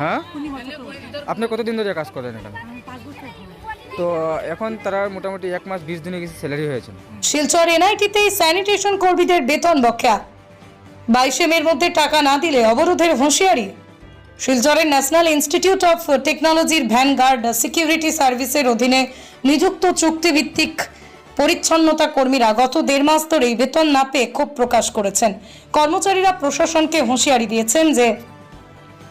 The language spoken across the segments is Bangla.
হ্যাঁ? আপনি কতদিন ধরে কাজ করেন এখানে। তো এখন তারা মোটামুটি এক মাস বিশ দিনে কিছু স্যালারি হয়েছে। শিলচর এনআইটিতে স্যানিটেশন কর্মীদের বেতন বকেয়া। বাইশে মের মধ্যে টাকা না দিলে অবরোধের হুঁশিয়ারি। শিলচরের ন্যাশনাল ইনস্টিটিউট অফ টেকনোলজির ভ্যানগার্ড সিকিউরিটি সার্ভিসের অধীনে নিযুক্ত চুক্তিভিত্তিক পরিচ্ছন্নতা কর্মীরা গত দেড় মাস ধরেই বেতন না পেয়ে ক্ষোভ প্রকাশ করেছেন। কর্মচারীরা প্রশাসনকে হুঁশিয়ারি দিয়েছেন যে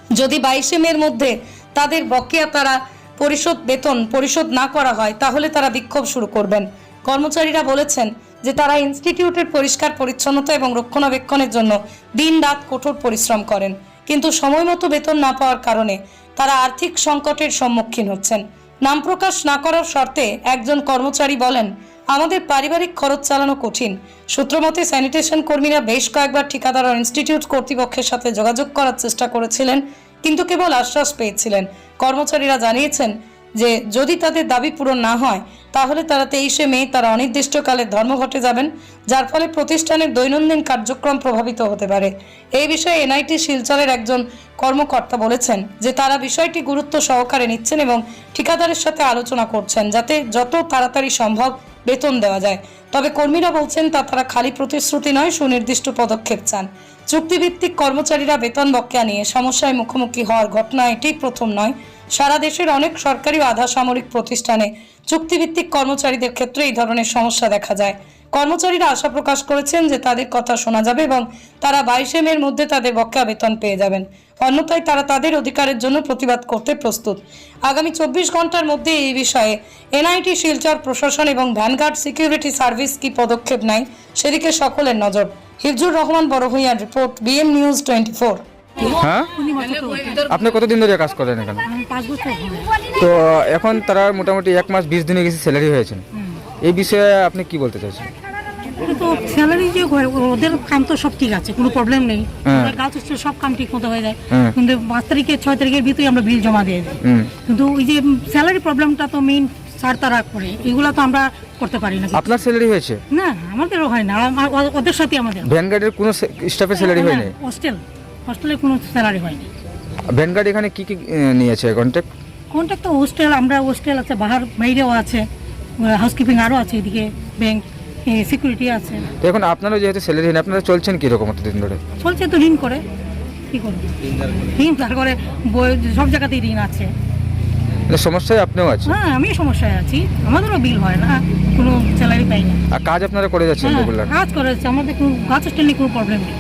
যদি বাইশে মের মধ্যে তাদের বকেয়া তারা পরিশোধ, বেতন পরিশোধ না করা হয়, তাহলে তারা বিক্ষোভ শুরু করবেন। কর্মচারীরা বলেছেন যে তারা ইনস্টিটিউটের পরিষ্কার পরিচ্ছন্নতা এবং রক্ষণাবেক্ষণের জন্য দিন রাত কঠোর পরিশ্রম করেন। কিন্তু সময় মতো বেতন না পাওয়ার কারণে তারা আর্থিক সংকটের সম্মুখীন হচ্ছেন। নাম প্রকাশ না করার শর্তে একজন কর্মচারী বলেন আমাদের পারিবারিক খরচ চালানো কঠিন। সূত্রমতে স্যানিটেশন কর্মীরা বেশ কয়েকবার ঠিকাদার ইনস্টিটিউট কর্তৃপক্ষের সাথে যোগাযোগ করার চেষ্টা করেছিলেন, কিন্তু কেবল আশ্বাস পেয়েছিলেন। কর্মচারীরা জানিয়েছেন যে, যদি তাদের দাবি পূরণ না হয়, তাহলে তারা তেইশে মে তারা অনির্দিষ্টকালের ধর্মঘটে যাবেন, যার ফলে প্রতিষ্ঠানের দৈনন্দিন কার্যক্রম প্রভাবিত হতে পারে। এই বিষয়ে এনআইটি শিলচরের একজন কর্মকর্তা বলেছেন যে, তারা বিষয়টি গুরুত্ব সহকারে নিচ্ছেন এবং ঠিকাদারের সাথে আলোচনা করছেন, যাতে যত তাড়াতাড়ি সম্ভব বেতন দেওয়া যায়। তবে কর্মীরা বলছেন, তা তারা খালি প্রতিশ্রুতি নয়, সুনির্দিষ্ট পদক্ষেপ চান। চুক্তিভিত্তিক কর্মচারীরা বেতন বকেয়া নিয়ে সমস্যায় মুখোমুখি হওয়ার ঘটনা এটি প্রথম নয়। সারা দেশের অনেক সরকারি ও আধা সামরিক প্রতিষ্ঠানে চুক্তিভিত্তিক কর্মচারীদের ক্ষেত্রে এই ধরনের সমস্যা দেখা যায়। কর্মচারীরা আশা প্রকাশ করেছেন যে তাদের কথা শোনা যাবে এবং তারা বাইশে মের মধ্যে তাদের বকেয়া বেতন পেয়ে যাবেন। অন্যথায় তারা তাদের অধিকারের জন্য প্রতিবাদ করতে প্রস্তুত। আগামী চব্বিশ ঘণ্টার মধ্যে এই বিষয়ে এনআইটি, শিলচর প্রশাসন এবং ভ্যানগার্ড সিকিউরিটি সার্ভিস কি পদক্ষেপ নেয় সেদিকে সকলের নজর। Hifzur Rahman বড়ভূঁইয়ার report, BM news twenty four হ্যাঁ? আপনি কতদিন ধরে কাজ করেন এখানে। তো, এখন তারা মোটামুটি এক মাস, বিশ দিনে কিছু স্যালারি হয়েছেন এই বিষয়ে আপনি কি বলতে চাইছেন? কিন্তু স্যালারি যে ওদের কাম তো সব ঠিক আছে কোনো প্রবলেম নেই। হ্যাঁ। গার্লস হোস্টেল সব কাম ঠিক মতো হয়ে যায়। হ্যাঁ। কিন্তু পাঁচ তারিখে ছয় তারিখের ভিতরে আমরা বিল জমা দিয়ে দিই। কিন্তু ওই যে স্যালারি প্রবলেমটা তো মেইন স্যার তারা করে এগুলো তো আমরা করতে পারি না। আপনার স্যালারি হয়েছে? না আমাদেরও হয় না ওদের সাথে আমাদের। ভ্যানগার্ডের কোনো স্টাফের স্যালারি হয়নি? হোস্টেল হোস্টেলে কোনো স্যালারি হয়নি। ভ্যানগার্ড এখানে কি কি নিয়েছে কন্ট্যাক্ট কন্ট্যাক্ট তো হোস্টেল আমরা হোস্টেল আছে বাহার বাইরেও আছে হাউসকিপিং আরও আছে এদিকে ব্যাংক সিকিউরিটি আছে। এখন আপনারও যেহেতু স্যালারি হয়নি আপনারা চলছেন কীরকম এতদিন ধরে? চলছে তো ঋণ করে কি করবে? ঋণ তারপরে সব জায়গাতেই ঋণ আছে। মানে সমস্যায় আপনিও আছেন? হ্যাঁ আমি সমস্যায় আছি। আমাদেরও বিল হয় না কোনো স্যালারি পাই না। আর কাজ আপনারা করে যাচ্ছেন হ্যাঁ, রেগুলার কাজ করেছে আমাদের কোনো গাছ হোস্টেল নিয়ে কোনো প্রবলেম নেই।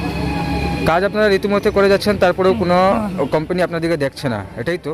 কাজ আপনারা রীতিমতো করে যাচ্ছেন তারপরেও কোনো কোম্পানি আপনাদেরকে দেখছে না এটাই তো।